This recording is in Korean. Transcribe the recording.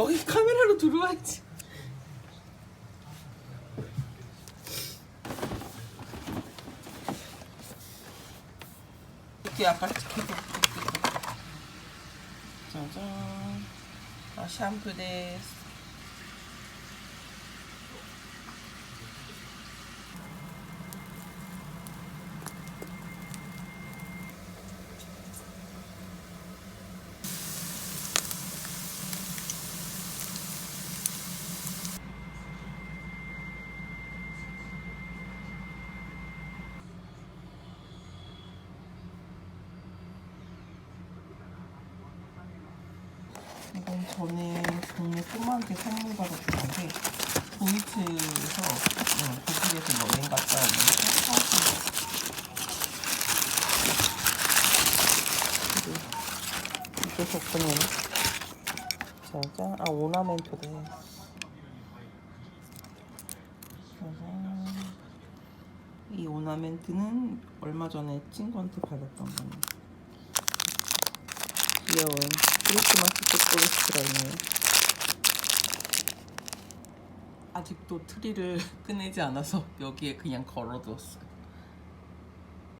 너희 카메라로 들어와야지. 이렇게 아까 계속 짜잔. 아, 샴푸 데스. 이건 전에 동네 꼬마한테 선물 받았던 건데 도이치에서 응, 독일에서 여행 갔다 사왔던 거. 이게 덕분에 짜잔 아 오나멘토래 짜잔 이 오나멘트는 얼마 전에 친구한테 받았던 거예요 귀여운 크리스마스 초콜릿가 있네요. 아직도 트리를 꺼내지 않아서 여기에 그냥 걸어두었어요.